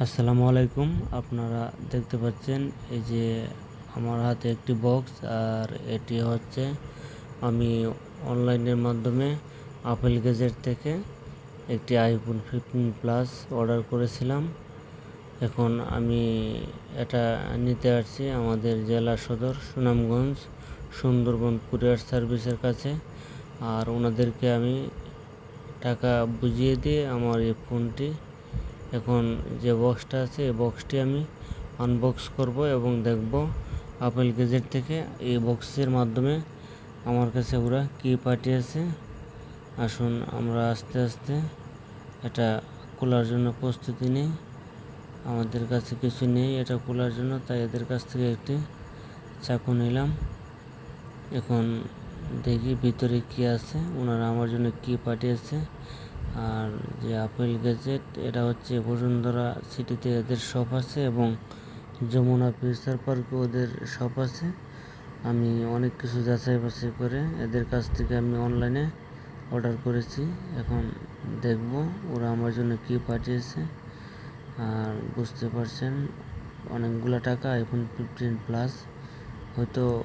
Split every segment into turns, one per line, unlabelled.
আসসালামু আলাইকুম। আপনারা দেখতে পাচ্ছেন এই যে আমার হাতে একটি বক্স আর এটি হচ্ছে আমি অনলাইনের মাধ্যমে আপেল গেজেট থেকে একটি আইফোন ফিফটিন প্লাস অর্ডার করেছিলাম। এখন আমি এটা নিতে আসছি আমাদের জেলা সদর সুনামগঞ্জ সুন্দরবন কুরিয়ার সার্ভিসের কাছে। আর ওনাদেরকে আমি টাকা বুঝিয়ে দিয়ে আমার এই ফোনটি এখন যে বক্সটা আছে, এই বক্সটি আমি আনবক্স করব এবং দেখব আপেল গেজেট থেকে এই বক্সের মাধ্যমে আমার কাছে ওরা কী পাঠিয়েছে। আসুন আমরা আস্তে আস্তে এটা খোলার জন্য প্রস্তুতি নিই। আমাদের কাছে কিছু নেই এটা খোলার জন্য, তাই এদের কাছ থেকে একটি চাকু নিলাম। এখন দেখি ভিতরে কি আছে, ওনারা আমার জন্য কি পাঠিয়েছে। আর যে আপেল গেজেট এটা হচ্ছে বসুন্ধরা সিটিতে এদের শপ আছে এবং যমুনা ফিউচার পার্কে ওদের শপ আছে। আমি অনেক কিছু যাচাই বাছাই করে এদের কাছ থেকে আমি অনলাইনে অর্ডার করেছি। এখন দেখব ওরা আমার জন্য কি পাঠিয়েছে। আর বুঝতে পারছেন, অনেকগুলো টাকা আইফোন ফিফটিন প্লাস হয়তো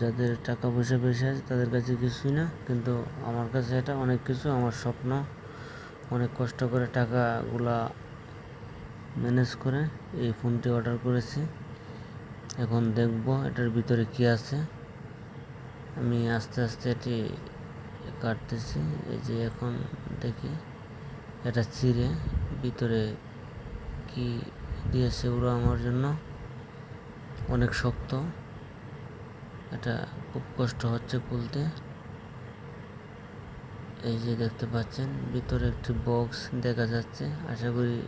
যাদের টাকা পয়সা বেশি আছে তাদের কাছে কিছুই না, কিন্তু আমার কাছে এটা অনেক কিছু, আমার স্বপ্ন। অনেক কষ্ট করে টাকাগুলা ম্যানেজ করে এই ফোনটি অর্ডার করেছি। এখন দেখব এটার ভিতরে কি আছে। আমি আস্তে আস্তে এটি কাটতেছি, এই যে এখন দেখি এটা ছিঁড়ে ভিতরে কি দিয়েছে ওরা আমার জন্য। অনেক শক্ত। এটা খুব কষ্ট হচ্ছে খুলতে। এই যে দেখতে পাচ্ছেন, ভিতরে একটি বক্স দেখা যাচ্ছে। আশা করি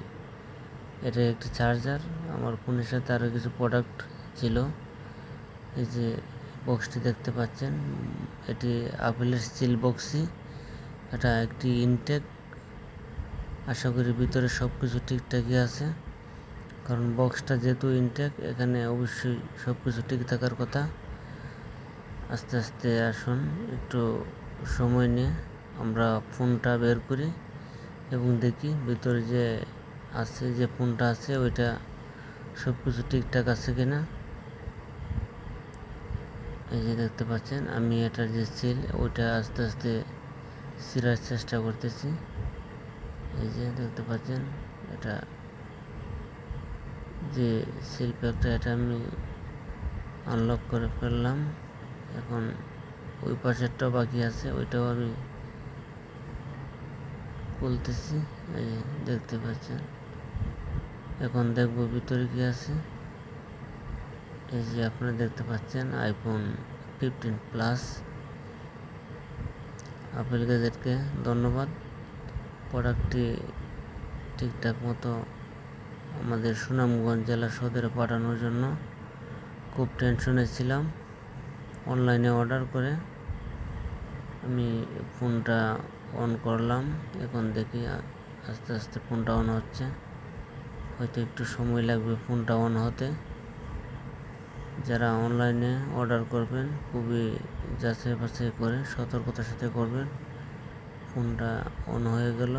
এটা একটি চার্জার। আমার ফোনের সাথে আরও কিছু প্রোডাক্ট ছিল। এই যে বক্সটি দেখতে পাচ্ছেন, এটি আপেলের স্টিল বক্সই। এটা একটি ইনটেক আশা করি ভিতরে সব কিছু ঠিকঠাকই আছে। কারণ বক্সটা যেহেতু ইনটেক এখানে অবশ্যই সব কিছু ঠিক থাকার কথা। আস্তে আস্তে আসুন, একটু সময় নিয়ে আমরা ফোনটা বের করি এবং দেখি ভিতরে যে আছে, যে ফোনটা আছে, ওইটা সব কিছু ঠিকঠাক আছে কিনা। এই যে দেখতে পাচ্ছেন, আমি এটার যে সিল ওইটা আস্তে আস্তে সিরার চেষ্টা করতেছি। এই যে দেখতে পাচ্ছেন, এটা যে সিল প্যাকটা এটা আমি আনলক করে ফেললাম। এখন ওই পাশেরটাও বাকি আছে, ওইটাও আমি খুলতেছি, এই দেখতে পাচ্ছেন। এখন দেখব ভিতরে কি আছে। এই যে আপনারা দেখতে পাচ্ছেন আইফোন ফিফটিন প্লাস আপেল গেজেটকে ধন্যবাদ। প্রোডাক্টটি ঠিকঠাক মতো আমাদের সুনামগঞ্জ জেলা সদরে পাঠানোর জন্য খুব টেনশনে ছিলাম। অনলাইনে অর্ডার করে আমি ফোনটা অন করলাম। এখন দেখি আস্তে আস্তে ফোনটা অন হচ্ছে। হয়তো একটু সময় লাগবে ফোনটা অন হতে। যারা অনলাইনে অর্ডার করবেন, খুবই যাচাই বাছাই করে সতর্কতার সাথে করবেন। ফোনটা অন হয়ে গেল।